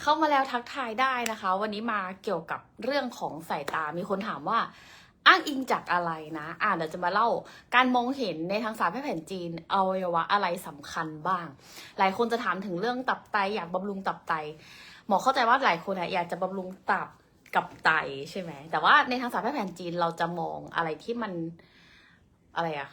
เข้ามาแล้วทักทายได้นะคะ วันนี้มาเกี่ยวกับเรื่องของสายตา มีคนถามว่าอ้างอิงจากอะไรนะ อ่าเดี๋ยวจะมาเล่าการมองเห็นในทางศาสตร์แพทย์แผนจีนอวัยวะอะไรสำคัญบ้าง หลายคนจะถามถึงเรื่องตับไตอยากบำรุงตับไต หมอเข้าใจว่าหลายคนอะอยากจะบำรุงตับกับไตใช่ไหม แต่ว่าในทางศาสตร์แพทย์แผนจีนเราจะมองอะไรที่มันอะไรอะ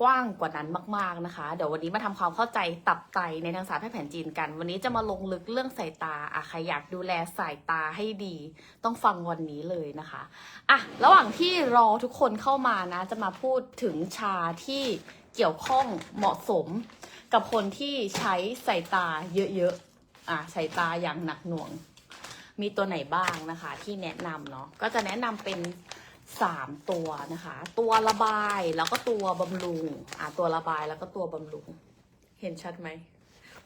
กว้างกว่านั้นมาก ๆนะคะ เดี๋ยววันนี้มาทำความเข้าใจตับไตในทางศาสตร์แพทย์แผนจีนกัน วันนี้จะมาลงลึกเรื่องสายตาอะใครอยากดูแลสายตาให้ดี ต้องฟังวันนี้เลยนะคะอะระหว่างที่รอทุกคนเข้ามานะ จะมาพูดถึงชาที่เกี่ยวข้องเหมาะสมกับคนที่ใช้สายตาเยอะๆอะสายตาอย่างหนักหน่วง มีตัวไหนบ้างนะคะ ที่แนะนำเนาะก็จะแนะนำเป็น สามตัวนะคะ ตัวระบายแล้วก็ตัวบำรุงอะตัวระบายแล้วก็ตัวบำรุง เห็นชัดไหม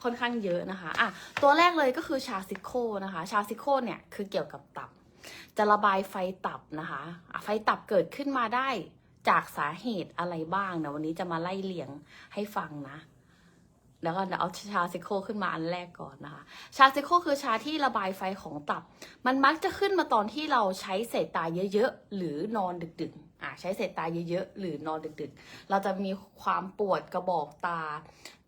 ค่อนข้างเยอะนะคะอะตัวแรกเลยก็คือชาซิโคนะคะ ชาซิโคเนี่ยคือเกี่ยวกับตับ จะระบายไฟตับนะคะอะไฟตับเกิดขึ้นมาได้จากสาเหตุอะไรบ้างนะวันนี้จะมาไล่เลียงให้ฟังนะ แล้วก็เดี๋ยวเอาชาซิโคขึ้นมาอันแรกก่อนนะคะ ชาซิโคคือชาที่ระบายไฟของตับ มันมักจะขึ้นมาตอนที่เราใช้สายตาเยอะๆ หรือนอนดึกๆอ่าใช้สายตาเยอะๆ หรือนอนดึกๆ เราจะมีความปวดกระบอกตา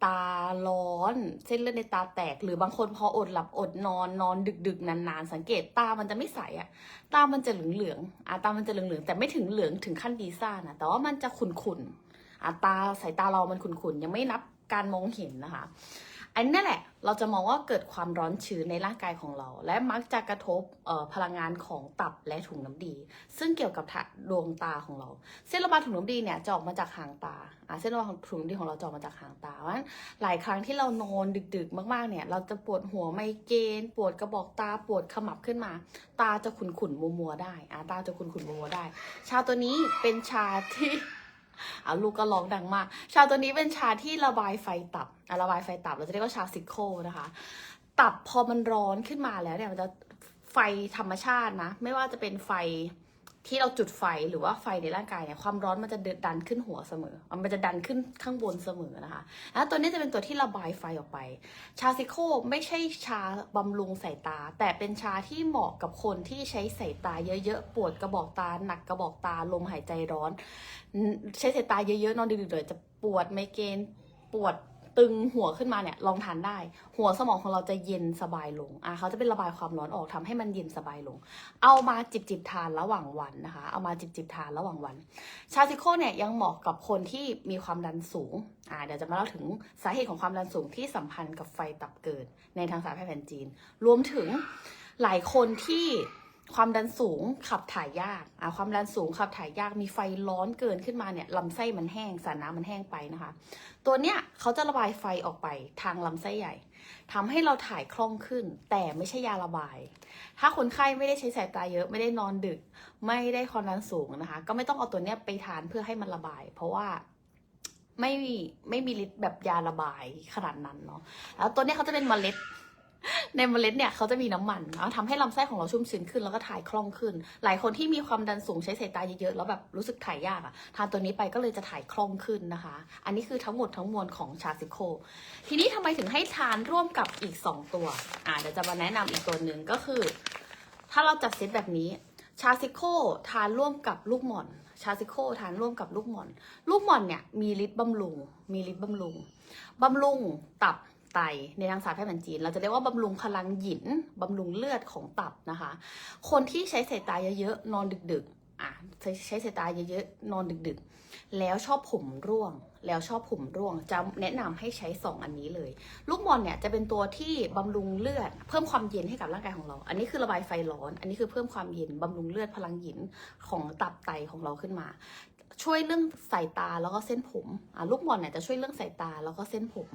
ตาร้อน เส้นเลือดในตาแตก หรือบางคนพออดหลับอดนอนนอนดึกๆ นานๆ สังเกตตามันจะไม่ใสอะตามันจะเหลืองๆอ่าตามันจะเหลืองๆ แต่ไม่ถึงเหลืองถึงขั้นดีซ่านะแต่ว่ามันจะขุ่นๆอ่าตาสายตาเรามันขุ่นๆ ยังไม่นับ การมองเห็นนะคะ อันนี้แหละ เราจะมองว่าเกิดความร้อนชื้นในร่างกายของเรา และมักจะกระทบพลังงานของตับและถุงน้ำดี ซึ่งเกี่ยวกับดวงตาของเรา เส้นระบายถุงน้ำดีเนี่ยจะออกมาจากหางตาเส้นระบายของถุงน้ำดีของเราจะออกมาจากหางตาเพราะฉะนั้นหลายครั้งที่เรานอนดึก ๆ มากๆเนี่ยเราจะปวดหัวไมเกรนปวดกระบอกตาปวดขมับขึ้นมา ตาจะขุ่นๆมัวๆได้ตาจะขุ่นๆมัวๆได้ ชาตัวนี้เป็นชาที่ อาลูกก็ร้องดังมาก ชาตัวนี้เป็นชาที่ระบายไฟตับอะระบายไฟตับเราจะเรียกว่าชาซิโคนะคะ ตับพอมันร้อนขึ้นมาแล้วเนี่ยมันจะไฟธรรมชาตินะ ไม่ว่าจะเป็นไฟ ที่เราจุดไฟหรือว่าไฟในร่างกายเนี่ยความร้อนมันจะด,ดันขึ้นหัวเสมอ มันจะดันขึ้นข้างบนเสมอนะคะ แล้วตัวนี้จะเป็นตัวที่ระบายไฟออกไป ชาซิโคไม่ใช่ชาบำรุงสายตา แต่เป็นชาที่เหมาะกับคนที่ใช้สายตาเยอะๆ ปวดกระบอกตา หนักกระบอกตา ลมหายใจร้อน ใช้สายตาเยอะๆ นอนดึกๆเลยจะปวดไมเกรนปวด ตึงหัวขึ้นมาเนี่ยลองทานได้ หัวสมองของเราจะเย็นสบายลงอะเขาจะเป็นระบายความร้อนออกทำให้มันเย็นสบายลง เอามาจิบจิบทานระหว่างวันนะคะ เอามาจิบจิบทานระหว่างวัน ชาซิโคเนี่ยยังเหมาะกับคนที่มีความดันสูงอ่าเดี๋ยวจะมาเล่าถึงสาเหตุของความดันสูงที่สัมพันธ์กับไฟตับเกิดในทางสายแพทย์แผนจีน รวมถึงหลายคนที่ ความดันสูงขับถ่ายยากอ่าความดันสูงขับถ่ายยากมีไฟร้อนเกินขึ้นมาเนี่ยลำไส้มันแห้งสารน้ำมันแห้งไปนะคะ ตัวเนี้ยเขาจะระบายไฟออกไปทางลำไส้ใหญ่ทำให้เราถ่ายคล่องขึ้น แต่ไม่ใช่ยาระบาย ถ้าคนไข้ไม่ได้ใช้สายตาเยอะไม่ได้นอนดึก ไม่ได้ความดันสูงนะคะ ก็ไม่ต้องเอาตัวเนี้ยไปทานเพื่อให้มันระบาย เพราะว่าไม่มีไม่มีฤทธิ์แบบยาระบายขนาดนั้นเนาะแล้วตัวเนี้ยเขาจะเป็นเมล็ด ในเมล็ดเนี่ยเขาจะมีน้ำมันเอาทำให้ลำไส้ของเราชุ่มชื้นขึ้นแล้วก็ถ่ายคล่องขึ้น หลายคนที่มีความดันสูงใช้สายตาเยอะๆแล้วแบบรู้สึกถ่ายยากอะทานตัวนี้ไปก็เลยจะถ่ายคล่องขึ้นนะคะ อันนี้คือทั้งหมดทั้งมวลของชาซิโค ทีนี้ทำไมถึงให้ทานร่วมกับอีก 2 ตัวอ่าเดี๋ยวจะมาแนะนำอีกตัวหนึ่งก็คือ ถ้าเราจัดเซตแบบนี้ชาซิโคทานร่วมกับลูกหม่อนชาซิโคทานร่วมกับลูกหม่อน ลูกหม่อนเนี่ยมีฤทธิ์บำรุง มีฤทธิ์บำรุง บำรุงตับ ไต ในทางศาสตร์แพทย์แผนจีน เราจะเรียกว่าบำรุงพลังหยินบำรุงเลือดของตับนะคะ คนที่ใช้สายตาเยอะๆนอนดึกๆอะใช้ใช้สายตาเยอะๆนอนดึกๆ แล้วชอบผมร่วง แล้วชอบผมร่วงจะแนะนำให้ใช้สองอันนี้เลย ลูกบอลเนี่ยจะเป็นตัวที่บำรุงเลือด เพิ่มความเย็นให้กับร่างกายของเรา อันนี้คือระบายไฟร้อน อันนี้คือเพิ่มความเย็นบำรุงเลือดพลังหยินของตับไตของเราขึ้นมา ช่วยเรื่องสายตาแล้วก็เส้นผมอะลูกบอลเนี่ยจะช่วยเรื่องสายตาแล้วก็เส้นผม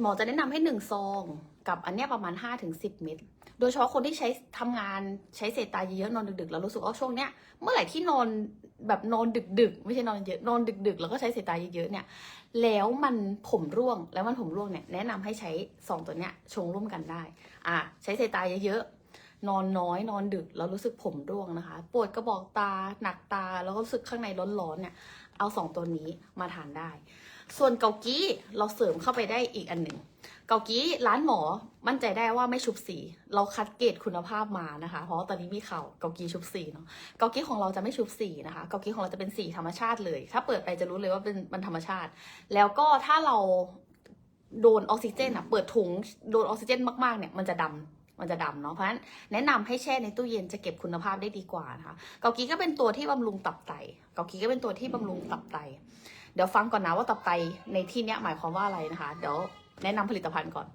หมอจะแนะนำให้หนึ่งซองกับอันเนี้ยประมาณ 5-10 เม็ดโดยเฉพาะคนที่ใช้ทำงานใช้สายตาเยอะนอนดึกๆแล้วรู้สึกว่าช่วงเนี้ยเมื่อไหร่ที่นอนแบบนอนดึกๆ ไม่ใช่นอนเยอะนอนดึกๆ แล้วก็ใช้สายตาเยอะๆเนี่ยแล้วมันผมร่วงแล้วมันผมร่วงเนี่ยแนะนำให้ใช้สองตัวเนี้ยชงร่วมกันได้อะใช้สายตาเยอะๆ นอนน้อยนอนดึกแล้วรู้สึกผมร่วงนะคะ ปวดกระบอกตาหนักตาแล้วก็รู้สึกข้างในร้อนๆเนี่ยเอาสองตัวนี้มาทานได้ ส่วนเกากี้เราเสริมเข้าไปได้อีกอันหนึ่งเกากี้ร้านหมอมั่นใจได้ว่าไม่ชุบสี เราคัดเกรดคุณภาพมานะคะ เพราะตอนนี้มีข่าวเกากี้ชุบสีเนาะเกากี้ของเราจะไม่ชุบสีนะคะเกากี้ของเราจะเป็นสีธรรมชาติเลย ถ้าเปิดไปจะรู้เลยว่าเป็นมันธรรมชาติ แล้วก็ถ้าเราโดนออกซิเจนอะเปิดถุงโดนออกซิเจนมากๆเนี่ยมันจะดำ มันจะดำเนาะเพราะฉะนั้นแนะนำให้แช่ในตู้เย็นจะเก็บคุณภาพได้ดีกว่านะคะเกากี้ก็เป็นตัวที่บำรุงตับไตเกากี้ก็เป็นตัวที่บำรุงตับไต เดี๋ยวฟังก่อนนะว่าตับไตในที่เนี้ยหมายความว่าอะไรนะคะเดี๋ยวแนะนำผลิตภัณฑ์ก่อน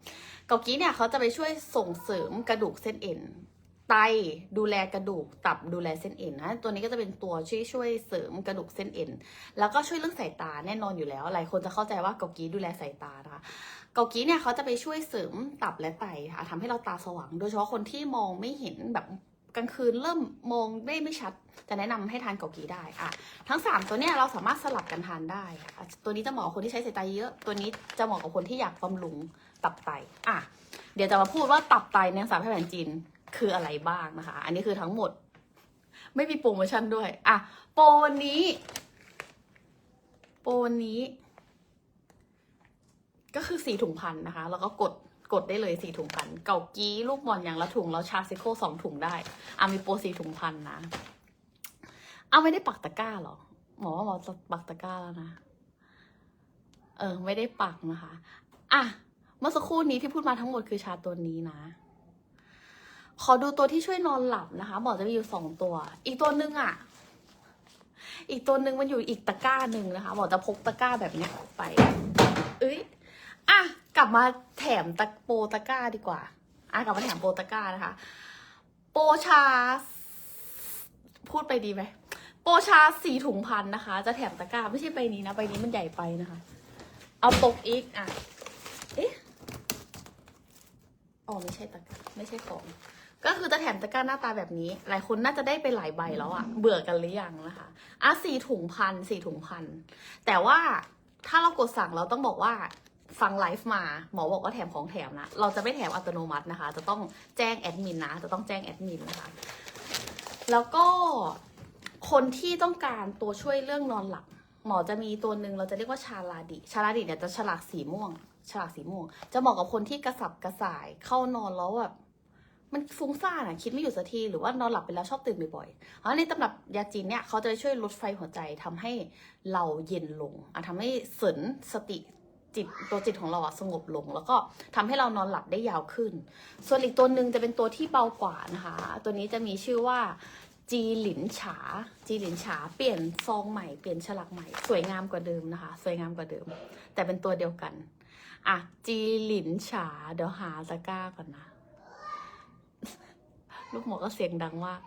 เกากี้เนี่ยเขาจะไปช่วยส่งเสริมกระดูกเส้นเอ็น ตดูแลกระดูกตับดูแลเส้นเอ็นนะตัวนี้ก็จะเป็นตัวช่วยช่วยเสริมกระดูกเส้นเอ็นแล้วก็ช่วยเรื่องสายตาแน่นอนอยู่แล้ว หลายคนจะเข้าใจว่าเกากี้ดูแลสายตานะคะเกากี้เนี่ยเขาจะไปช่วยเสริมตับและไตค่ะทำให้เราตาสว่าง โดยเฉพาะคนที่มองไม่เห็นแบบกลางคืนเริ่มมองได้ไม่ชัด จะแนะนำให้ทานเกากี้ได้อะ ทั้ง 3 ตัวเนี้ยเราสามารถสลับกันทานได้ ตัวนี้จะเหมาะกับคนที่ใช้สายตาเยอะ ตัวนี้จะเหมาะกับคนที่อยากบำรุงตับไตอะเดี๋ยวจะมาพูดว่าตับไตในภาษาแพทย์แผนจีน คืออะไรบ้างนะคะ อันนี้คือทั้งหมด ไม่มีโปรโมชั่นด้วย อะ โปรวันนี้ โปรวันนี้ ก็คือสี่ถุงพันนะคะ แล้วก็กดกดได้เลยสี่ถุงพัน เก่ากี้ลูกบอลอย่างละถุง แล้วชาซิโคสองถุงได้อะมีโปรสี่ถุงพันนะ เอาไม่ได้ปักตะกร้าหรอ หมอว่าหมอจะปักตะกร้าแล้วนะ เออ ไม่ได้ปักนะคะ อะ เมื่อสักครู่นี้ที่พูดมาทั้งหมดคือชาตัวนี้นะ ขอดูตัวที่ช่วยนอนหลับนะคะหมอจะมีอยู่สองตัว อีกตัวหนึ่งอะ อีกตัวหนึ่งมันอยู่อีกตะกร้าหนึ่งนะคะหมอจะพกตะกร้าแบบเนี้ยไป เอ้ยอะกลับมาแถมตะโปตะกร้าดีกว่าอะกลับมาแถมโปตะกร้านะคะ โปชา พูดไปดีไหมโปชาสี่ถุงพันนะคะ จะแถมตะกร้าไม่ใช่ใบนี้นะใบนี้มันใหญ่ไปนะคะ เอาตกอีกอะเอ๊ะอ๋อไม่ใช่ตะกร้าไม่ใช่ของ ก็คือจะแถมตะกร้าหน้าตาแบบนี้ หลายคนน่าจะได้ไปหลายใบแล้วอะเบื่อกันหรือยังนะคะอะสี่ถุงพันสี่ถุงพัน แต่ว่าถ้าเรากดสั่งเราต้องบอกว่าฟังไลฟ์มาหมอบอกว่าแถมของแถมนะ เราจะไม่แถมอัตโนมัตินะคะ จะต้องแจ้งแอดมินนะ จะต้องแจ้งแอดมินนะคะ แล้วก็คนที่ต้องการตัวช่วยเรื่องนอนหลับ หมอจะมีตัวหนึ่งเราจะเรียกว่าชาลาดิ ชาลาดิเนี่ยจะฉลากสีม่วง ฉลากสีม่วง จะเหมาะกับคนที่กระสับกระส่ายเข้านอนแล้วแบบ มันฟุ้งซ่านอะคิดไม่อยู่สักทีหรือว่านอนหลับไปแล้วชอบตื่นบ่อยๆเพราะในตำรับยาจีนเนี่ยเขาจะช่วยลดไฟหัวใจทำให้เราเย็นลงอะทำให้เสรินสติจิตตัวจิตของเราอะสงบลง แล้วก็ทำให้เรานอนหลับได้ยาวขึ้น ส่วนอีกตัวหนึ่งจะเป็นตัวที่เบากว่านะคะ ตัวนี้จะมีชื่อว่าจีหลินฉา จีหลินฉา เปลี่ยนซองใหม่ เปลี่ยนฉลากใหม่ สวยงามกว่าเดิมนะคะ สวยงามกว่าเดิม แต่เป็นตัวเดียวกัน อะ จีหลินฉา เดี๋ยวหาตะกร้าก่อนนะ ลูกหมอก็เสียงดังมาก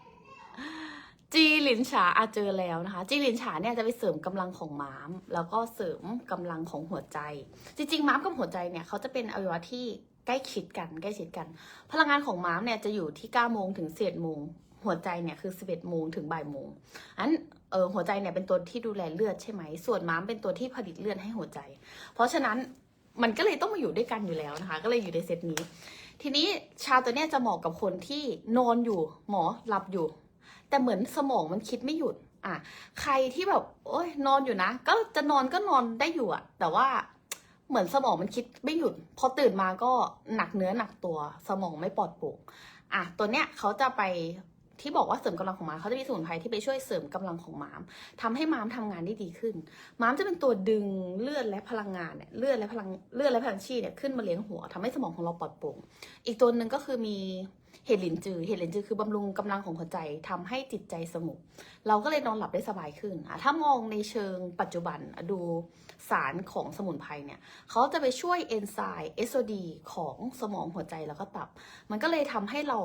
จีหลินฉาอาเจอแล้วนะคะ จีหลินฉาเนี่ยจะไปเสริมกำลังของม้าม แล้วก็เสริมกำลังของหัวใจ จริงๆม้ามกับหัวใจเนี่ยเขาจะเป็นอวัยวะที่ใกล้ชิดกันใกล้ชิดกัน พลังงานของม้ามเนี่ยจะอยู่ที่9โมงถึง11โมงหัวใจเนี่ยคือ11โมงถึงบ่ายโมงอันเออหัวใจเนี่ยเป็นตัวที่ดูแลเลือดใช่ไหม ส่วนม้ามเป็นตัวที่ผลิตเลือดให้หัวใจ เพราะฉะนั้นมันก็เลยต้องมาอยู่ด้วยกันอยู่แล้วนะคะ ก็เลยอยู่ในเซตนี้ ทีนี้ชาตัวเนี้ยจะเหมาะกับคนที่นอนอยู่ หมอหลับอยู่ แต่เหมือนสมองมันคิดไม่หยุดอะใครที่แบบ โอ้ยนอนอยู่นะ ก็จะนอนก็นอนได้อยู่อะแต่ว่าเหมือนสมองมันคิดไม่หยุด พอตื่นมาก็หนักเนื้อหนักตัว สมองไม่ปลอดโปร่งอะตัวเนี้ยเขาจะไป ที่บอกว่าเสริมกำลังของม้ามเขาจะมีสมุนไพรที่ไปช่วยเสริมกำลังของม้ามทำให้ม้ามทำงานได้ดีขึ้น ม้ามจะเป็นตัวดึงเลือดและพลังงานเนี่ยเลือดและพลังเลือดและพลังชีเนี่ยขึ้นมาเลี้ยงหัวทำให้สมองของเราปลอดโปร่งอีกตัวหนึ่งก็คือมีเห็ดหลินจือ เห็ดหลินจือคือบำรุงกำลังของหัวใจทำให้จิตใจสงบ เราก็เลยนอนหลับได้สบายขึ้น ถ้ามองในเชิงปัจจุบันดูสารของสมุนไพรเนี่ยเขาจะไปช่วยเอนไซม์ SOD ของสมองหัวใจแล้วก็ตับ มันก็เลยทำให้เรา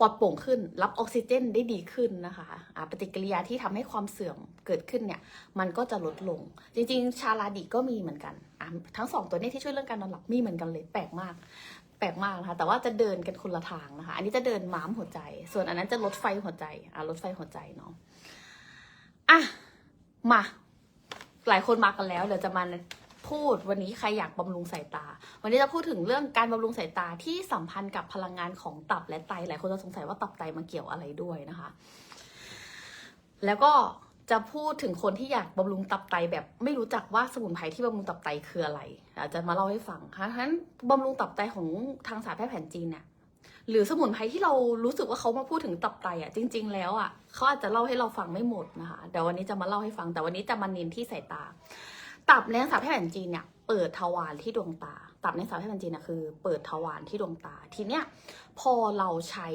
ปลอดโปร่งขึ้น รับออกซิเจนได้ดีขึ้นนะคะะปฏิกิริยาที่ทำให้ความเสื่อมเกิดขึ้นเนี่ย มันก็จะลดลง จริงๆ ชาลาดิก็มีเหมือนกัน ทั้งสองตัวนี้ที่ช่วยเรื่องการนอนหลับมีเหมือนกันเลย แปลกมาก แปลกมากนะคะ แต่ว่าจะเดินกันคนละทางนะคะ อันนี้จะเดินม้ามหัวใจ ส่วนอันนั้นจะลดไฟหัวใจ อะลดไฟหัวใจเนาะ อะ มา หลายคนมากันแล้ว เดี๋ยวจะมา พูดวันนี้ใครอยากบำรุงสายตา วันนี้จะพูดถึงเรื่องการบำรุงสายตาที่สัมพันธ์กับพลังงานของตับและไต หลายคนจะสงสัยว่าตับไตมาเกี่ยวอะไรด้วยนะคะ แล้วก็จะพูดถึงคนที่อยากบำรุงตับไตแบบไม่รู้จักว่าสมุนไพรที่บำรุงตับไตคืออะไร อาจจะมาเล่าให้ฟังค่ะฉะนั้นบำรุงตับไตของทางศาสตร์แพทย์แผนจีนเนี่ยหรือสมุนไพรที่เรารู้สึกว่าเขามาพูดถึงตับไตอะจริง ๆ แล้วอะเขาอาจจะเล่าให้เราฟังไม่หมดนะคะเดี๋ยววันนี้จะมาเล่าให้ฟังแต่วันนี้จะมาเน้นที่สายตา ตับในศาสตร์แพทย์แผนจีนเนี่ยเปิดทวารที่ดวงตา ตับในศาสตร์แพทย์แผนจีนนะคือ เปิดทวารที่ดวงตา ทีเนี้ยพอเราใช้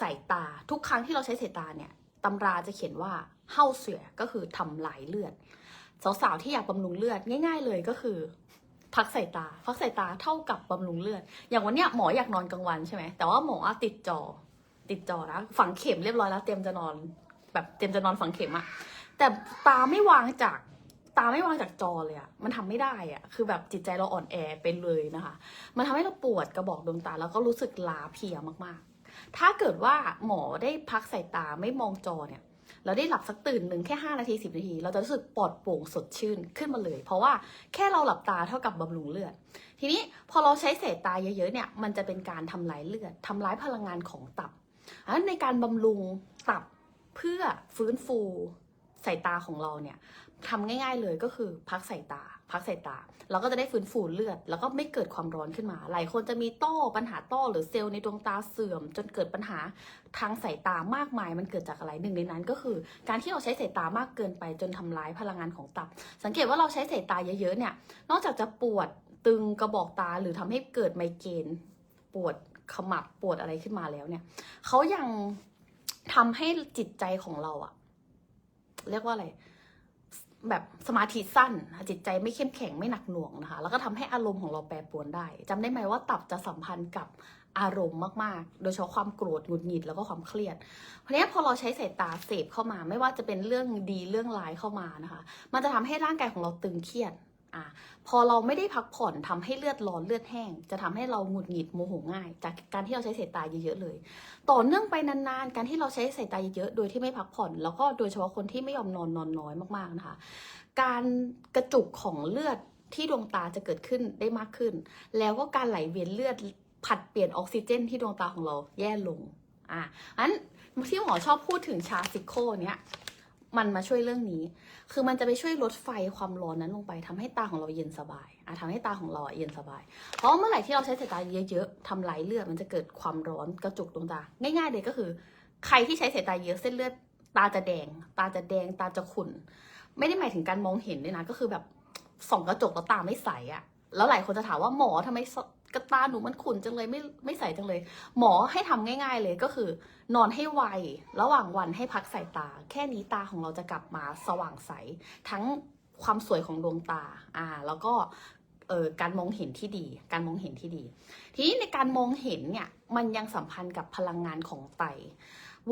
สายตาทุกครั้งที่เราใช้สายตาเนี่ยตำราจะเขียนว่าเฮาเสียก็คือทำลายเลือดสาวๆที่อยากบำรุงเลือดง่าย ๆ เลยก็คือ พักสายตา พักสายตาเท่ากับบำรุงเลือด อย่างวันเนี้ยหมออยากนอนกลางวันใช่ไหมแต่ว่าหมอติดจอ ติดจอนะฝังเข็มเรียบร้อยแล้วเตรียมจะนอน แบบเตรียมจะนอนฝังเข็มอะแต่ตาไม่วางจาก ตาไม่วางจากจอเลยอะมันทำไม่ได้อะคือแบบจิตใจเราอ่อนแอไปเลยนะคะ มันทำให้เราปวดกระบอกดวงตาแล้วก็รู้สึกล้าเพียมากๆ ถ้าเกิดว่าหมอได้พักสายตาไม่มองจอเนี่ยเราได้หลับสักตื่นหนึ่งแค่ 5 นาที 10 นาที เราจะรู้สึกปลอดโปร่งสดชื่นขึ้นมาเลย เพราะว่าแค่เราหลับตาเท่ากับบำรุงเลือด ทีนี้พอเราใช้สายตาเยอะๆเนี่ย มันจะเป็นการทำลายเลือดทำลายพลังงานของตับอันในการบำรุงตับเพื่อฟื้นฟู สายตาของเราเนี่ยทำง่าย ๆเลยก็คือพักสายตา พักสายตา เราก็จะได้ฟื้นฟูเลือด แล้วก็ไม่เกิดความร้อนขึ้นมา หลายคนจะมีต้อปัญหาต้อหรือเซลล์ในดวงตาเสื่อม จนเกิดปัญหาทางสายตามากมาย มันเกิดจากอะไรหนึ่งในนั้น ก็คือ การที่เราใช้สายตามากเกินไปจนทำร้ายพลังงานของตับ สังเกตว่าเราใช้สายตาเยอะๆเนี่ยนอกจากจะปวดตึงกระบอกตาหรือทำให้เกิดไมเกรนปวดขมับปวดอะไรขึ้นมาแล้วเนี่ยเขายังทำให้จิตใจของเราอะ เรียกว่าอะไร แบบสมาธิสั้น จิตใจไม่เข้มแข็งไม่หนักหน่วงนะคะ แล้วก็ทำให้อารมณ์ของเราแปรปรวนได้จำได้ไหมว่าตับจะสัมพันธ์กับอารมณ์มาก ๆ โดยเฉพาะความโกรธหงุดหงิดแล้วก็ความเครียด เพราะนี้พอเราใช้สายตาเสพเข้ามา ไม่ว่าจะเป็นเรื่องดีเรื่องร้ายเข้ามานะคะ มันจะทำให้ร่างกายของเราตึงเครียด อะพอเราไม่ได้พักผ่อนทำให้เลือดร้อนเลือดแห้ง จะทำให้เราหงุดหงิดโมโหง่าย จากการที่เราใช้สายตาเยอะๆเลย ต่อเนื่องไปนานๆ การที่เราใช้สายตาเยอะๆโดยที่ไม่พักผ่อน แล้วก็โดยเฉพาะคนที่ไม่ยอมนอนนอนน้อยมากๆนะคะ การกระจุกของเลือดที่ดวงตาจะเกิดขึ้นได้มากขึ้น แล้วก็การไหลเวียนเลือดผัดเปลี่ยนออกซิเจนที่ดวงตาของเราแย่ลงอะอันที่หมอชอบพูดถึงชาซิโคเนี้ย มันมาช่วยเรื่องนี้ คือมันจะไปช่วยลดไฟความร้อนนั้นลงไปทำให้ตาของเราเย็นสบายอะทำให้ตาของเราเย็นสบาย เพราะเมื่อไหร่ที่เราใช้สายตาเยอะๆทำลายเลือดมันจะเกิดความร้อนกระจุกดวงตา ง่ายๆเลยก็คือ ใครที่ใช้สายตาเยอะเส้นเลือดตาจะแดง ตาจะแดง ตาจะขุ่น ไม่ได้หมายถึงการมองเห็นด้วยนะ ก็คือแบบส่องกระจกแล้วตาไม่ใสอะแล้วหลายคนจะถามว่าหมอทำไม กระตาหนูมันขุ่นจังเลยไม่ไม่ใสจังเลย หมอให้ทำง่าย ๆเลยก็คือ นอนให้ไว ระหว่างวันให้พักสายตา แค่นี้ตาของเราจะกลับมาสว่างใส ทั้งความสวยของดวงตาอ่าแล้วก็เอ่อการมองเห็นที่ดี การมองเห็นที่ดี ทีนี้ในการมองเห็นเนี่ยมันยังสัมพันธ์กับพลังงานของไต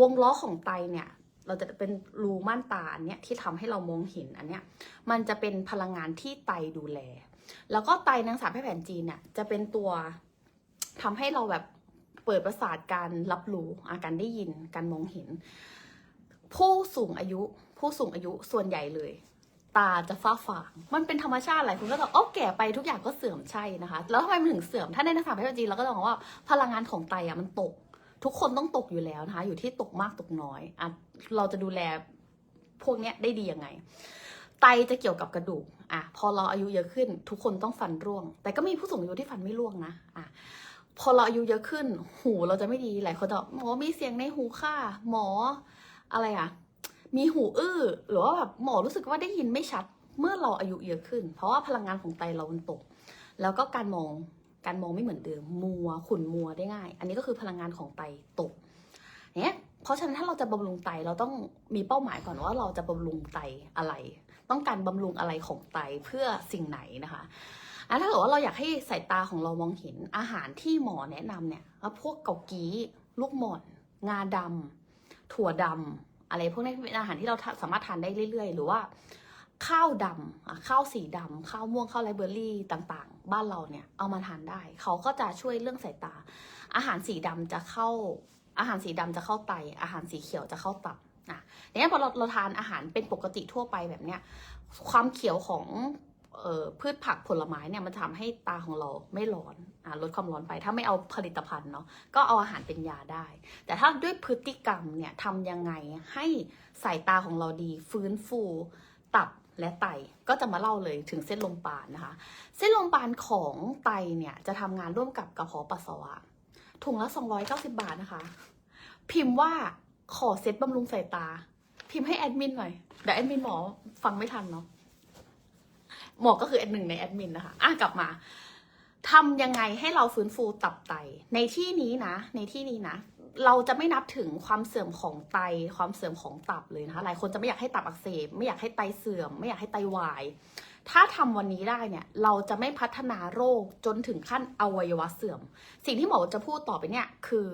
วงล้อของไตเนี่ยเราจะเป็นรูม่านตาอันเนี้ยที่ทำให้เรามองเห็นอันเนี้ยมันจะเป็นพลังงานที่ไตดูแล แล้วก็ไตนางสาวแพทย์แผนจีนเนี่ยจะเป็นตัวทำให้เราแบบเปิดประสาทการรับรู้อาการได้ยินการมองเห็น ผู้สูงอายุ ผู้สูงอายุส่วนใหญ่เลย ตาจะฟ้าฟาง มันเป็นธรรมชาติหลายคนก็จะอ๋อแก่ไปทุกอย่างก็เสื่อมใช่นะคะ แล้วทำไมมันถึงเสื่อม ถ้าในนักศึกษาแพทย์จีนเราก็จะบอกว่าพลังงานของไตอะมันตก ทุกคนต้องตกอยู่แล้วนะคะ อยู่ที่ตกมากตกน้อยอะเราจะดูแลพวกเนี้ยได้ดียังไง ไตจะเกี่ยวกับกระดูก อะพอเราอายุเยอะขึ้น ทุกคนต้องฟันร่วง แต่ก็มีผู้สูงอายุที่ฟันไม่ร่วงนะอะพอเราอายุเยอะขึ้น หูเราจะไม่ดีหลายคนบอกหมอมีเสียงในหูค่ะ หมออะไรอะ มีหูอื้อ หรือว่าแบบหมอรู้สึกว่าได้ยินไม่ชัด เมื่อเราอายุเยอะขึ้น เพราะว่าพลังงานของไตเรามันตก แล้วก็การมองการมองไม่เหมือนเดิม มัวขุ่นมัวได้ง่าย อันนี้ก็คือพลังงานของไตตกเนี่ยเพราะฉะนั้นถ้าเราจะบำรุงไตเราต้องมีเป้าหมายก่อนว่าเราจะบำรุงไตอะไร ต้องการบำรุงอะไรของไตเพื่อสิ่งไหนนะคะอะถ้าเกิดว่าเราอยากให้สายตาของเรามองเห็นอาหารที่หมอแนะนำเนี่ยก็พวกเกากีลูกหม่อนงาดำถั่วดำอะไรพวกนี้เป็นอาหารที่เราสามารถทานได้เรื่อยๆ หรือว่าข้าวดำอะข้าวสีดำข้าวม่วงข้าวไรเบอรี่ต่างๆ บ้านเราเนี่ยเอามาทานได้ เขาก็จะช่วยเรื่องสายตา อาหารสีดำจะเข้า อาหารสีดำจะเข้าไต อาหารสีเขียวจะเข้าตับ นะเนี่ยพอเราเราทานอาหารเป็นปกติทั่วไปแบบเนี้ยความเขียวของพืชผักผลไม้เนี่ยมันทำให้ตาของเราไม่ร้อนอลดความร้อนไป ถ้าไม่เอาผลิตภัณฑ์เนาะก็เอาอาหารเป็นยาได้ แต่ถ้าด้วยพฤติกรรมเนี่ยทำยังไงให้สายตาของเราดี ฟื้นฟูตับและไตก็จะมาเล่าเลยถึงเส้นลมปานนะคะ เส้นลมปานของไตเนี่ยจะทำงานร่วมกับกระเพาะปัสสาวะถุงละ 290 บาทนะคะ พิมพ์ว่า ขอเซ็ตบำรุงสายตา พิมพ์ให้แอดมินหน่อยเดี๋ยวแอดมินหมอฟังไม่ทันเนาะหมอก็คือแอดหนึ่งในแอดมินนะคะอะกลับมาทำยังไงให้เราฟื้นฟูตับไต ในที่นี้นะ ในที่นี้นะ เราจะไม่นับถึงความเสื่อมของไต ความเสื่อมของตับเลยนะคะ หลายคนจะไม่อยากให้ตับอักเสบ ไม่อยากให้ไตเสื่อม ไม่อยากให้ไตวาย ถ้าทำวันนี้ได้เนี่ย เราจะไม่พัฒนาโรคจนถึงขั้นอวัยวะเสื่อม สิ่งที่หมอจะพูดต่อไปเนี่ยคือ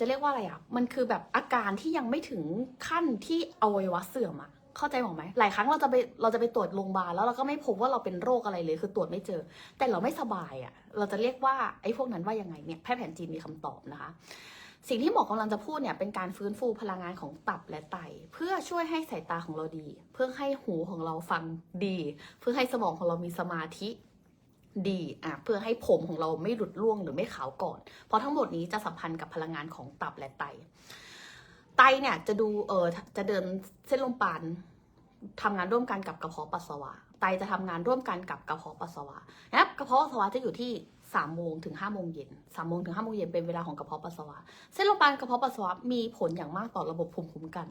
จะเรียกว่าอะไรอะ มันคือแบบอาการที่ยังไม่ถึงขั้นที่อวัยวะเสื่อมอะเข้าใจหมอไหมหลายครั้งเราจะไปเราจะไปตรวจโรงพยาบาลแล้วเราก็ไม่พบว่าเราเป็นโรคอะไรเลย คือตรวจไม่เจอ แต่เราไม่สบายอะ เราจะเรียกว่าไอ้พวกนั้นว่ายังไงเนี่ยแพทย์แผนจีนมีคำตอบนะคะ สิ่งที่หมอกำลังจะพูดเนี่ยเป็นการฟื้นฟูพลังงานของตับและไต เพื่อช่วยให้สายตาของเราดี เพื่อให้หูของเราฟังดี เพื่อให้สมองของเรามีสมาธิ ดีอะเพื่อให้ผมของเราไม่หลุดร่วงหรือไม่ขาวก่อน เพราะทั้งหมดนี้จะสัมพันธ์กับพลังงานของตับและไต ไตเนี่ยจะดูเออจะเดินเส้นลมปานทำงานร่วมกันกับกระเพาะปัสสาวะ ไตจะทำงานร่วมกันกับกระเพาะปัสสาวะนะครับกระเพาะปัสสาวะจะอยู่ที่ สามโมงถึงห้าโมงเย็นสามโมงถึงห้าโมงเย็นเป็นเวลาของกระเพาะปัสสาวะ เส้นลมปานกระเพาะปัสสาวะมีผลอย่างมากต่อระบบภูมิคุ้มกัน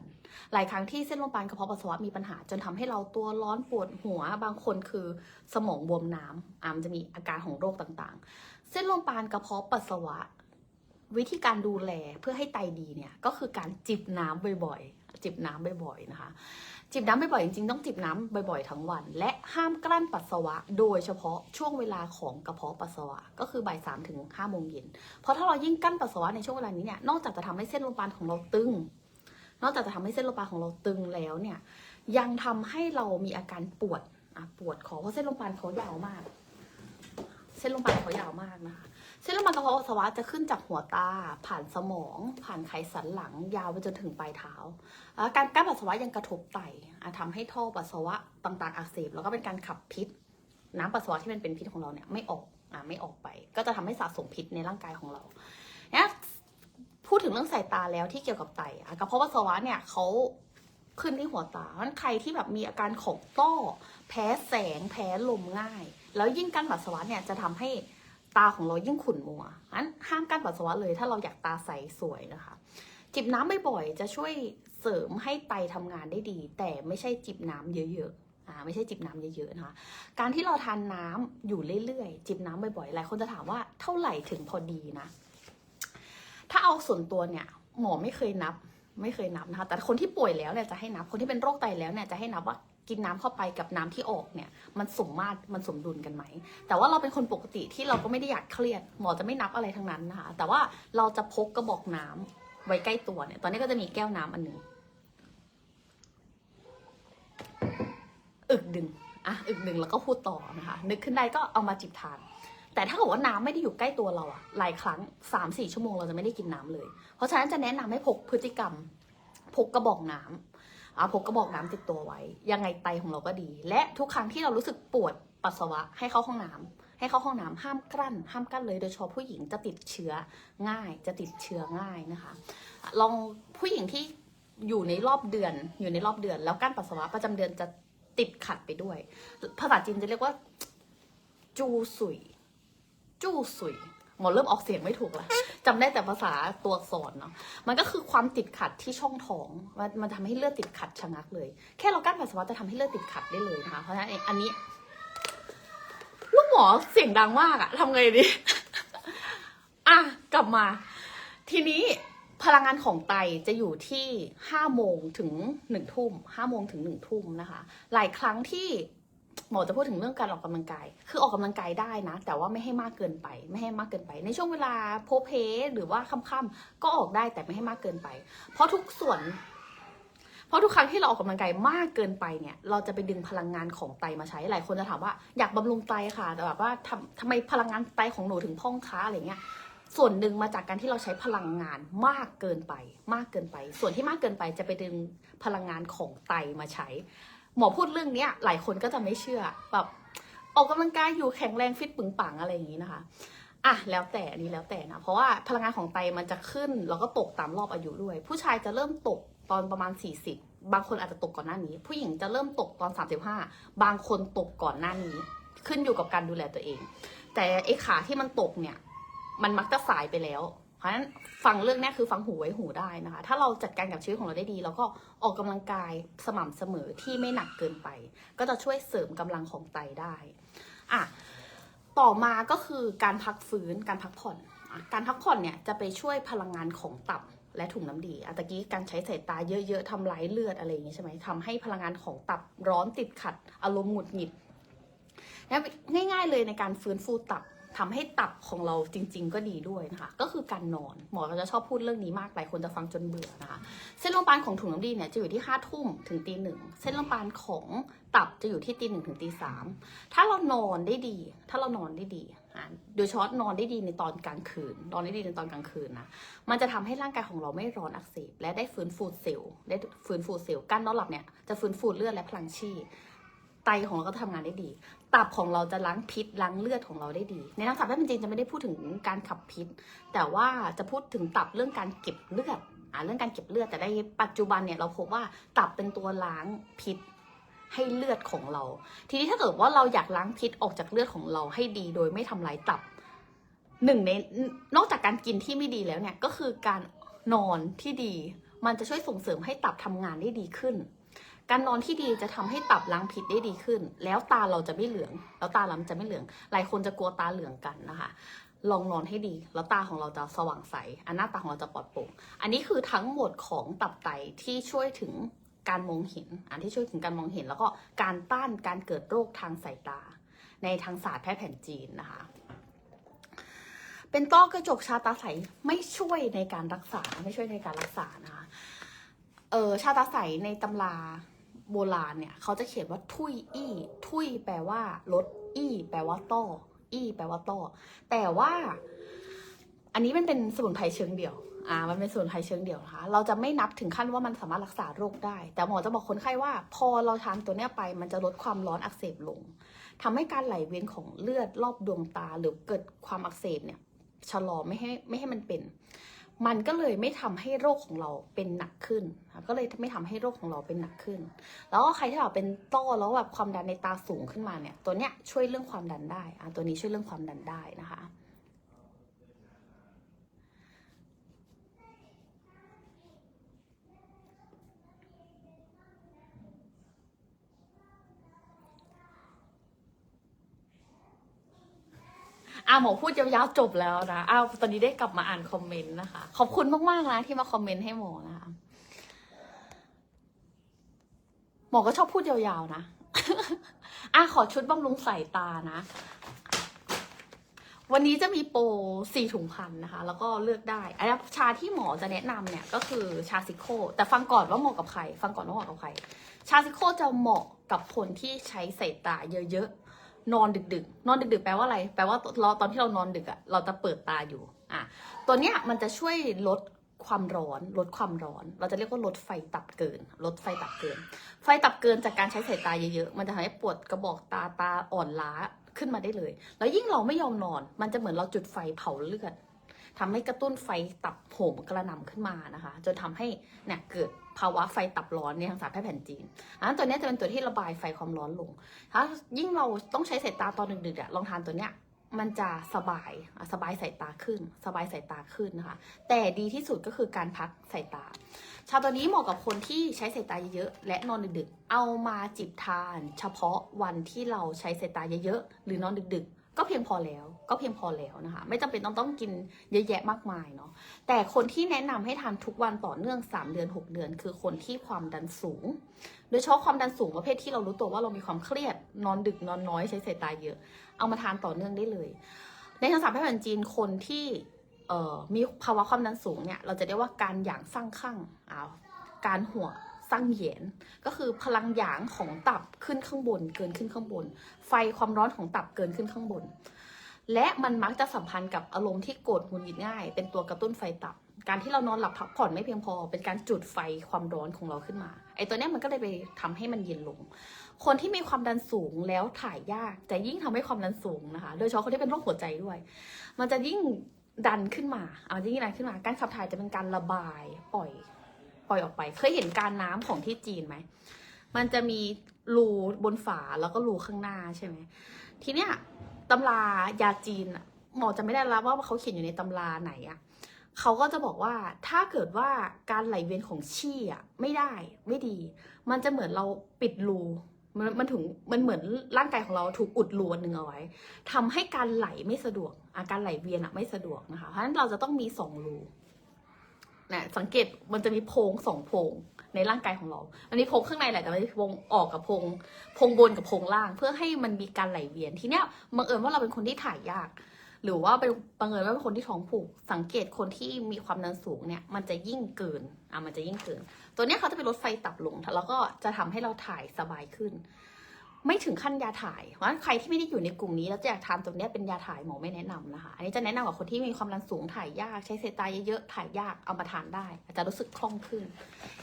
หลายครั้งที่เส้นลมปานกระเพาะปัสสาวะมีปัญหา จนทำให้เราตัวร้อนปวดหัว บางคนคือสมองบวมน้ำอ่ามจะมีอาการของโรคต่างๆ เส้นลมปานกระเพาะปัสสาวะ วิธีการดูแลเพื่อให้ไตดีเนี่ยก็คือการจิบน้ำบ่อยๆ จิบน้ำบ่อยๆนะคะ จิบน้ำบ่อยๆจริงๆต้องจิบน้ำบ่อยๆทั้งวัน และห้ามกลั้นปัสสาวะ โดยเฉพาะช่วงเวลาของกระเพาะปัสสาวะ ก็คือบ่ายสามถึงห้าโมงเย็นเพราะถ้าเรายิ่งกั้นปัสสาวะในช่วงเวลานี้เนี่ยนอกจากจะทำให้เส้นลมปานของเราตึง นอกจากจะทำให้เส้นลมปานของเราตึงแล้วเนี่ย ยังทำให้เรามีอาการปวดปวดคอเพราะเส้นลมปานเขายาวมาก เส้นลมปานเขายาวมากนะคะ เส้นลมปานกระเพาะปัสสาวะจะขึ้นจากหัวตา ผ่านสมอง ผ่านไขสันหลังยาวไปจนถึงปลายเท้า การกั้นปัสสาวะยังกระทบไตอะทำให้ท่อปัสสาวะต่างๆ อักเสบแล้วก็เป็นการขับพิษ น้ำปัสสาวะที่มันเป็นพิษของเราเนี่ยไม่ออกอะไม่ออกไป ก็จะทำให้สะสมพิษในร่างกายของเราเนี่ยพูดถึงเรื่องสายตาแล้วที่เกี่ยวกับไตกระเพาะปัสสาวะเนี่ยเขาขึ้นที่หัวตาเพราะฉะนั้นใครที่แบบมีอาการของต้อ แพ้แสง แพ้ลมง่าย แล้วยิ่งกั้นปัสสาวะเนี่ยจะทำให้ ตาของเรายิ่งขุ่นมัวงั้นห้ามกั้นปัสสาวะเลย ถ้าเราอยากตาใสสวยนะคะจิบน้ำบ่อยๆจะช่วยเสริมให้ไตทำงานได้ดี แต่ไม่ใช่จิบน้ำเยอะๆอ่าไม่ใช่จิบน้ำเยอะๆนะคะการที่เราทานน้ำอยู่เรื่อยๆ จิบน้ำบ่อยๆหลายคนจะถามว่าเท่าไหร่ถึงพอดีนะ ถ้าเอาส่วนตัวเนี่ยหมอไม่เคยนับ ไม่เคยนับนะคะแต่คนที่ป่วยแล้วเนี่ยจะให้นับคนที่เป็นโรคไตแล้วเนี่ยจะให้นับว่า กินน้ำเข้าไปกับน้ำที่ออกเนี่ย มันสมมาตรมันสมดุลกันไหม แต่ว่าเราเป็นคนปกติที่เราก็ไม่ได้อยากเครียด หมอจะไม่นับอะไรทั้งนั้นนะคะ แต่ว่าเราจะพกกระบอกน้ำไว้ใกล้ตัวเนี่ย ตอนนี้ก็จะมีแก้วน้ำอันหนึ่งอึกดึงอะอึกดึงแล้วก็พูดต่อนะคะ นึกขึ้นได้ก็เอามาจิบทานแต่ถ้าเกิดว่าน้ำไม่ได้อยู่ใกล้ตัวเราอะหลายครั้งสามสี่ชั่วโมงเราจะไม่ได้กินน้ำเลย เพราะฉะนั้นจะแนะนำให้พกพฤติกรรม พกกระบอกน้ำ อะพกกระบอกน้ำติดตัวไว้ ยังไงไตของเราก็ดี และทุกครั้งที่เรารู้สึกปวดปัสสาวะให้เข้าห้องน้ำให้เข้าห้องน้ำห้ามกลั้น ห้ามกลั้นเลยโดยเฉพาะผู้หญิงจะติดเชื้อง่าย จะติดเชื้อง่ายนะคะลองผู้หญิงที่อยู่ในรอบเดือน อยู่ในรอบเดือน แล้วกั้นปัสสาวะประจำเดือนจะติดขัดไปด้วย ภาษาจีนจะเรียกว่าจูสุยจูสุย หมอเริ่มออกเสียงไม่ถูกละจำได้แต่ภาษาตัวอักษรเนาะมันก็คือความติดขัดที่ช่องท้องมันมันทำให้เลือดติดขัดชะงักเลย แค่เรากั้นปัสสาวะจะทำให้เลือดติดขัดได้เลยนะคะเพราะฉะนั้นเองอันนี้ลูกหมอเสียงดังมากอะทำไงดีอะกลับมา ทีนี้พลังงานของไตจะอยู่ที่ห้าโมงถึงหนึ่งทุ่มห้าโมงถึงหนึ่งทุ่มนะคะ หลายครั้งที่ หมอจะพูดถึงเรื่องการออกกำลังกาย คือออกกำลังกายได้นะ แต่ว่าไม่ให้มากเกินไป ไม่ให้มากเกินไป ในช่วงเวลาโพเพหรือว่าค่ำๆก็ออกได้แต่ไม่ให้มากเกินไป เพราะทุกส่วน เพราะทุกครั้งที่เราออกกำลังกายมากเกินไปเนี่ย เราจะไปดึงพลังงานของไตมาใช้ หลายคนจะถามว่าอยากบำรุงไตค่ะ แต่แบบว่าทำทำไมพลังงานไตของหนูถึงพองค้าอะไรเงี้ยส่วนหนึ่งมาจากการที่เราใช้พลังงานมากเกินไป มากเกินไป ส่วนที่มากเกินไปจะไปดึงพลังงานของไตมาใช้ หมอพูดเรื่องเนี้ยหลายคนก็จะไม่เชื่อแบบออกกำลังกายอยู่แข็งแรงฟิตปึงปังอะไรอย่างนี้นะคะอะแล้วแต่อันนี้แล้วแต่นะ เพราะว่าพลังงานของไตมันจะขึ้นแล้วก็ตกตามรอบอายุด้วย ผู้ชายจะเริ่มตกตอนประมาณ 40 บางคนอาจจะตกก่อนหน้านี้ ผู้หญิงจะเริ่มตกตอน 35 บางคนตกก่อนหน้านี้ ขึ้นอยู่กับการดูแลตัวเอง แต่ไอ้ขาที่มันตกเนี่ย มันมักจะสายไปแล้ว เพราะฉะนั้นฟังเรื่องนี้คือฟังหูไว้หูได้นะคะ ถ้าเราจัดการกับชีวิตของเราได้ดี แล้วก็ออกกำลังกายสม่ำเสมอที่ไม่หนักเกินไป ก็จะช่วยเสริมกำลังของไตได้อะต่อมาก็คือการพักฟื้นการพักผ่อนอการพักผ่อนเนี่ยจะไปช่วยพลังงานของตับและถุงน้ำดีอะตะกี้การใช้สายตาเยอะๆทำร้ายเลือดอะไรอย่างงี้ใช่ไหมทำให้พลังงานของตับร้อนติดขัด อารมณ์หงุดหงิดง่ายๆเลยในการฟื้นฟูตับ ทำให้ตับของเราจริง ๆ ก็ดีด้วยนะคะ ก็คือการนอนหมอเราจะชอบพูดเรื่องนี้มากหลายคนจะฟังจนเบื่อนะคะ เส้นลมปานของถุงน้ำดีเนี่ยจะอยู่ที่ห้าทุ่มถึงตีหนึ่งเส้นลมปานของตับจะอยู่ที่ตีหนึ่งถึงตีสามถ้าเรานอนได้ดี ถ้าเรานอนได้ดีโดยเฉพาะนอนได้ดีในตอนกลางคืน นอนได้ดีในตอนกลางคืนนะ มันจะทำให้ร่างกายของเราไม่ร้อนอักเสบและได้ฟื้นฟูเซลล์ได้ฟื้นฟูเซลล์การนอนหลับเนี่ยจะฟื้นฟูเลือดและพลังชีพ ตของเราก็ทำงานได้ดี ตับของเราจะล้างพิษล้างเลือดของเราได้ดี ในทางศัพท์แพทย์จริงจะไม่ได้พูดถึงการขับพิษ แต่ว่าจะพูดถึงตับเรื่องการเก็บเลือดอ่าเรื่องการเก็บเลือดแต่ในปัจจุบันเนี่ยเราพบว่าตับเป็นตัวล้างพิษให้เลือดของเรา ทีนี้ถ้าเกิดว่าเราอยากล้างพิษออกจากเลือดของเราให้ดี โดยไม่ทำลายตับหนึ่งในนอกจากการกินที่ไม่ดีแล้วเนี่ยก็คือการนอนที่ดี มันจะช่วยส่งเสริมให้ตับทำงานได้ดีขึ้น การนอนที่ดีจะทำให้ตับล้างพิษได้ดีขึ้น แล้วตาเราจะไม่เหลือง แล้วตาเราจะไม่เหลือง หลายคนจะกลัวตาเหลืองกันนะคะ ลองนอนให้ดี แล้วตาของเราจะสว่างใส อันหน้าตาของเราจะปลอดโปร่ง อันนี้คือทั้งหมดของตับไตที่ช่วยถึงการมองเห็น อันที่ช่วยถึงการมองเห็น แล้วก็การต้านการเกิดโรคทางสายตา ในทางศาสตร์แพทย์แผนจีนนะคะ เป็นต้อกระจกชาตาใสไม่ช่วยในการรักษา ไม่ช่วยในการรักษานะคะ เออชาตาใสในตำรา โบราณเนี่ยเขาจะเขียนว่าทุยอี้ทุยแปลว่าลดอี้แปลว่าต้ออี้แปลว่าต้อแต่ว่า อันนี้มันเป็นสมุนไพรเชิงเดี่ยวอ่ามันเป็นสมุนไพรเชิงเดี่ยวนะคะเราจะไม่นับถึงขั้นว่ามันสามารถรักษาโรคได้ แต่หมอจะบอกคนไข้ว่า พอเราทานตัวเนี้ยไป มันจะลดความร้อนอักเสบลงทำให้การไหลเวียนของเลือดรอบดวงตาหรือเกิดความอักเสบเนี่ยชะลอไม่ให้ไม่ให้มันเป็น มันก็เลยไม่ทำให้โรคของเราเป็นหนักขึ้นก็เลยไม่ทำให้โรคของเราเป็นหนักขึ้น แล้วก็ใครที่แบบเป็นต้อแล้วแบบความดันในตาสูงขึ้นมาเนี่ย ตัวเนี้ยช่วยเรื่องความดันได้อะตัวนี้ช่วยเรื่องความดันได้นะคะ อะหมอพูดยาวๆจบแล้วนะอ้าวตอนนี้ได้กลับมาอ่านคอมเมนต์นะคะ ขอบคุณมากๆนะที่มาคอมเมนต์ให้หมอนะคะหมอก็ชอบพูดยาวๆนะอะขอชุดบำรุงสายตานะ วันนี้จะมีโปรสี่ถุงพันนะคะ แล้วก็เลือกได้อันนี้ชาที่หมอจะแนะนำเนี่ย ก็คือชาซิโค แต่ฟังก่อนว่าเหมาะกับใคร ฟังก่อนว่าเหมาะกับใคร ชาซิโคจะเหมาะกับคนที่ใช้สายตาเยอะๆ นอนดึกๆ นอนดึกๆ แปลว่าอะไร แปลว่าเราตอนที่เรานอนดึกอะเราจะเปิดตาอยู่อะตัวเนี้ยมันจะช่วยลดความร้อน ลดความร้อน เราจะเรียกว่าลดไฟตับเกิน ลดไฟตับเกิน ไฟตับเกินจากการใช้สายตาเยอะๆ มันจะทำให้ปวดกระบอกตาตาอ่อนล้าขึ้นมาได้เลย แล้วยิ่งเราไม่ยอมนอน มันจะเหมือนเราจุดไฟเผาเลือดทำให้กระตุ้นไฟตับโหมกระหน่ำขึ้นมานะคะ จนทำให้เนี่ยเกิด ภาวะไฟตับร้อนในทางศาสตร์แพทย์แผนจีนอันตัวนี้จะเป็นตัวที่ระบายไฟความร้อนลง ถ้ายิ่งเราต้องใช้สายตาตอนดึกๆอะลองทานตัวเนี้ยมันจะสบาย สบายสายตาขึ้น สบายสายตาขึ้นนะคะ แต่ดีที่สุดก็คือการพักสายตา ชาตัวนี้เหมาะกับคนที่ใช้สายตาเยอะๆ และนอนดึกๆ เอามาจิบทาน เฉพาะวันที่เราใช้สายตาเยอะๆ หรือนอนดึกๆ ก็เพียงพอแล้ว ก็เพียงพอแล้วนะคะ ไม่จำเป็นต้องต้องกินเยอะแยะมากมายเนาะแต่คนที่แนะนำให้ทานทุกวันต่อเนื่อง 3 เดือน 6 เดือน คือคนที่ความดันสูง โดยเฉพาะความดันสูงประเภทที่เรารู้ตัวว่าเรามีความเครียดนอนดึกนอนน้อยใช้สายตาเยอะ เอามาทานต่อเนื่องได้เลย ในทางศาสตร์แพทย์แผนจีนคนที่มีภาวะความดันสูงเนี่ยเราจะเรียกว่าการหยางสร้างข้างอ้าวการหัว สร้างเหยียนก็คือพลังหยางของตับขึ้นข้างบน เกินขึ้นข้างบน ไฟความร้อนของตับเกินขึ้นข้างบน และมันมักจะสัมพันธ์กับอารมณ์ที่โกรธหงุดหงิดง่าย เป็นตัวกระตุ้นไฟตับ การที่เรานอนหลับพักผ่อนไม่เพียงพอ เป็นการจุดไฟความร้อนของเราขึ้นมาไอ้ตัวเนี้ยมันก็เลยไปทำให้มันเย็นลง คนที่มีความดันสูงแล้วถ่ายยากจะยิ่งทำให้ความดันสูงนะคะ โดยเฉพาะคนที่เป็นโรคหัวใจด้วย มันจะยิ่งดันขึ้นมา เอาจะยิ่งดันขึ้นมา การขับถ่ายจะเป็นการระบายปล่อย ปล่อยออกไป เคยเห็นการน้ำของที่จีนไหม มันจะมีรูบนฝาแล้วก็รูข้างหน้าใช่ไหม ทีเนี้ยตำรายาจีนหมอจะไม่ได้แล้วว่าเขาเขียนอยู่ในตำราไหนอะเขาก็จะบอกว่าถ้าเกิดว่าการไหลเวียนของชี่อะไม่ได้ไม่ดี มันจะเหมือนเราปิดรูมันมันถึงมันเหมือนร่างกายของเราถูกอุดรูนหนึ่งเอาไว้ทำให้การไหลไม่สะดวกอาการไหลเวียนอะไม่สะดวกนะคะเพราะฉะนั้นเราจะต้องมีสองรู นะสังเกตมันจะมีโพรงสองโพรงในร่างกายของเรามันมีโพรงข้างในแหละแต่มันมีโพรงออกกับโพรงโพรงบนกับโพรงล่าง เพื่อให้มันมีการไหลเวียนทีเนี้ยบังเอิญว่าเราเป็นคนที่ถ่ายยาก หรือว่าเป็นบังเอิญว่าเป็นคนที่ท้องผูก สังเกตคนที่มีความดันสูงเนี่ยมันจะยิ่งเกินอะมันจะยิ่งเกิน ตัวเนี้ยเขาจะไปลดไฟตับลงแล้วก็จะทำให้เราถ่ายสบายขึ้น ไม่ถึงขั้นยาถ่ายเพราะฉะนั้นใครที่ไม่ได้อยู่ในกลุ่มนี้แล้วจะอยากทานตัวเนี้ยเป็นยาถ่ายหมอไม่แนะนำนะคะ อันนี้จะแนะนำกับคนที่มีความดันสูงถ่ายยาก ใช้เซตายเยอะๆถ่ายยากเอามาทานได้ อาจจะรู้สึกคล่องขึ้น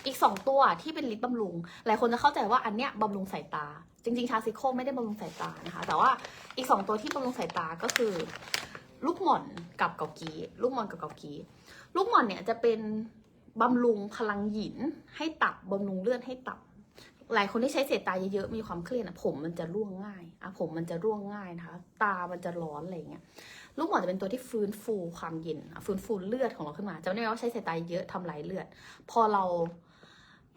อีกสองตัวที่เป็นลิปบำรุง หลายคนจะเข้าใจว่าอันเนี้ยบำรุงสายตา จริงๆชาซิโคไม่ได้บำรุงสายตานะคะ แต่ว่าอีกสองตัวที่บำรุงสายตาก็คือ ลูกหม่อนกับเกากีลูกหม่อนกับเกากีลูกหม่อนเนี่ยจะเป็นบำรุงพลังหยินให้ตับบำรุงเลือดให้ตับ หลายคนที่ใช้เศษตาเยอะๆมีความเครียดอะผมมันจะร่วงง่ายอะผมมันจะร่วงง่ายนะคะ ตามันจะร้อนอะไรเงี้ยลูกหมอนจะเป็นตัวที่ฟื้นฟูความเย็นฟื้นฟูเลือดของเราขึ้นมาจะไม่ได้ว่าใช้เศษตาเยอะทำลายเลือด พอเรา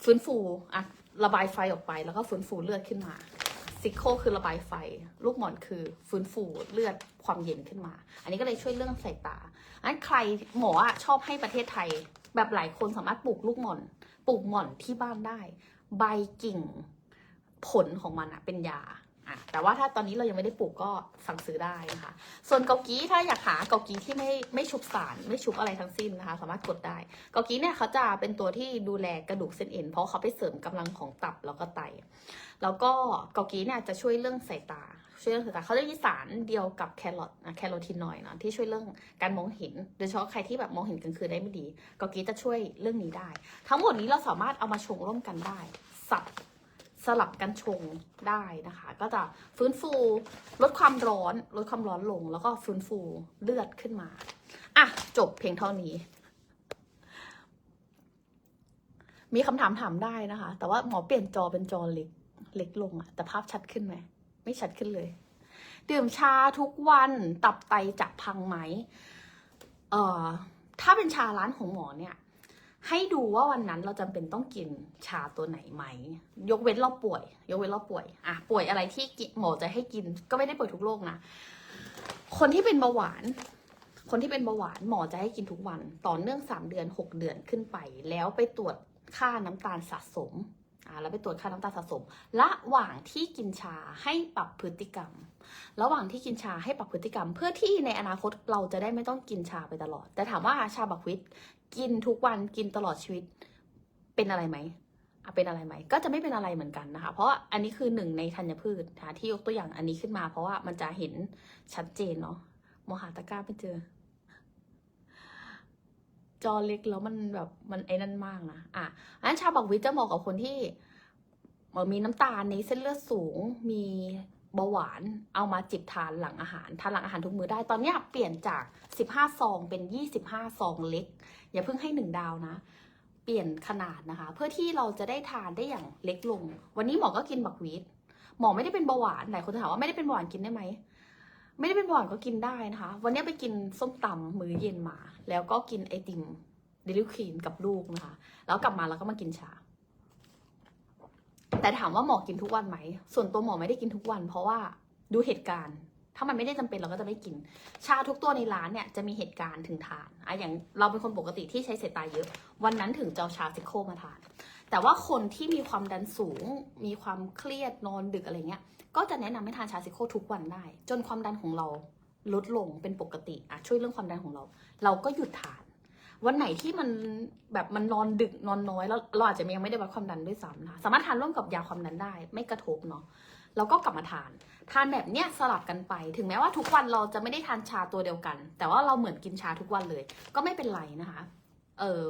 ฟื้นฟูอะระบายไฟออกไป แล้วก็ฟื้นฟูเลือดขึ้นมาซิโคคือระบายไฟ ลูกหมอนคือฟื้นฟูเลือดความเย็นขึ้นมา อันนี้ก็เลยช่วยเรื่องสายตาอันใครหมออะชอบให้ประเทศไทย แบบหลายคนสามารถปลูกลูกหมอน ปลูกหมอนที่บ้านได้ ใบกิ่ง ผลของมันอะเป็นยา อะแต่ว่าถ้าตอนนี้เรายังไม่ได้ปลูกก็สั่งซื้อได้นะคะ ส่วนเกากี้ถ้าอยากหาเกากี้ที่ไม่ไม่ชุบสารไม่ชุบอะไรทั้งสิ้นนะคะ สามารถกดได้ เกากี้เนี่ยเขาจะเป็นตัวที่ดูแลกระดูกเส้นเอ็นเพราะเขาไปเสริมกำลังของตับแล้วก็ไต แล้วก็เกากี้เนี่ยจะช่วยเรื่องสายตาช่วยเรื่องสายตาเขาจะมีสารเดียวกับแครอทนะแคโรทีนอยด์เนาะที่ช่วยเรื่องการมองเห็น โดยเฉพาะใครที่แบบมองเห็นกลางคืนได้ไม่ดี เกากี้จะช่วยเรื่องนี้ได้ ทั้งหมดนี้เราสามารถเอามาชงร่วมกันได้สับ สลับกันชงได้นะคะ ก็จะฟื้นฟูลดความร้อนลดความร้อนลง แล้วก็ฟื้นฟูเลือดขึ้นมาอะจบเพียงเท่านี้ มีคำถามถามได้นะคะ แต่ว่าหมอเปลี่ยนจอเป็นจอเล็กเล็กลงอะแต่ภาพชัดขึ้นไหมไม่ชัดขึ้นเลย ดื่มชาทุกวันตับไตจะพังไหมเอ่อถ้าเป็นชาร้านของหมอเนี่ย ให้ดูว่าวันนั้นเราจำเป็นต้องกินชาตัวไหนไหม ยกเว้นเราป่วย ยกเว้นเราป่วยอะป่วยอะไรที่หมอจะให้กินก็ไม่ได้ป่วยทุกโรคนะ คนที่เป็นเบาหวาน คนที่เป็นเบาหวานหมอจะให้กินทุกวัน ต่อเนื่องสามเดือนหกเดือนขึ้นไป แล้วไปตรวจค่าน้ำตาลสะสมาแล้วไปตรวจค่าน้ำตาลสะสม ระหว่างที่กินชาให้ปรับพฤติกรรม ระหว่างที่กินชาให้ปรับพฤติกรรม เพื่อที่ในอนาคตเราจะได้ไม่ต้องกินชาไปตลอด แต่ถามว่าชาบักวิตกินทุกวันกินตลอดชีวิตเป็นอะไรไหมเป็นอะไรไหมก็จะไม่เป็นอะไรเหมือนกันนะคะ เพราะอันนี้คือหนึ่งในธัญพืชที่ยกตัวอย่างอันนี้ขึ้นมา เพราะว่ามันจะเห็นชัดเจนเนาะมหาตะกร้าไม่เจอ จอเล็กแล้วมันแบบมันไอ้นั่นมากนะอะอันนั้นชาบักวิตจะเหมาะกับคนที่เอ่อมีน้ำตาลในเส้นเลือดสูง มีเบาหวานเอามาจิบทานหลังอาหารทานหลังอาหารทุกมื้อได้ตอนนี้เปลี่ยนจาก 15 ซองเป็น 25 ซองเล็ก อย่าเพิ่งให้หนึ่งดาวนะ เปลี่ยนขนาดนะคะ เพื่อที่เราจะได้ทานได้อย่างเล็กลง วันนี้หมอก็กินบักวีดหมอไม่ได้เป็นเบาหวานหลายคนถามว่าไม่ได้เป็นเบาหวานกินได้ไหม ไม่ได้เป็นเบาหวานก็กินได้นะคะ วันนี้ไปกินส้มตำมื้อเย็นมา แล้วก็กินไอติมเดลิครีนกับลูกนะคะ แล้วกลับมาแล้วก็มากินชา แต่ถามว่าหมอกินทุกวันไหม ส่วนตัวหมอไม่ได้กินทุกวัน เพราะว่าดูเหตุการณ์ ถ้ามันไม่ได้จำเป็นเราก็จะไม่กิน ชาทุกตัวในร้านเนี่ยจะมีเหตุการณ์ถึงทานอะอย่างเราเป็นคนปกติที่ใช้เสายตาเยอะ วันนั้นถึงจะเอาชาซิโคมาทาน แต่ว่าคนที่มีความดันสูง มีความเครียดนอนดึกอะไรเงี้ย ก็จะแนะนำให้ทานชาซิโคทุกวันได้ จนความดันของเราลดลงเป็นปกติอะช่วยเรื่องความดันของเรา เราก็หยุดทาน วันไหนที่มันแบบมันนอนดึกนอนน้อยแล้วเราอาจจะยังไม่ได้วัดความดันด้วยซ้ำนะคะสามารถทานร่วมกับยาความดันได้ ไม่กระทบเนาะแล้วก็กลับมาทาน ทานแบบเนี้ยสลับกันไป ถึงแม้ว่าทุกวันเราจะไม่ได้ทานชาตัวเดียวกัน แต่ว่าเราเหมือนกินชาทุกวันเลย ก็ไม่เป็นไรนะคะ เออ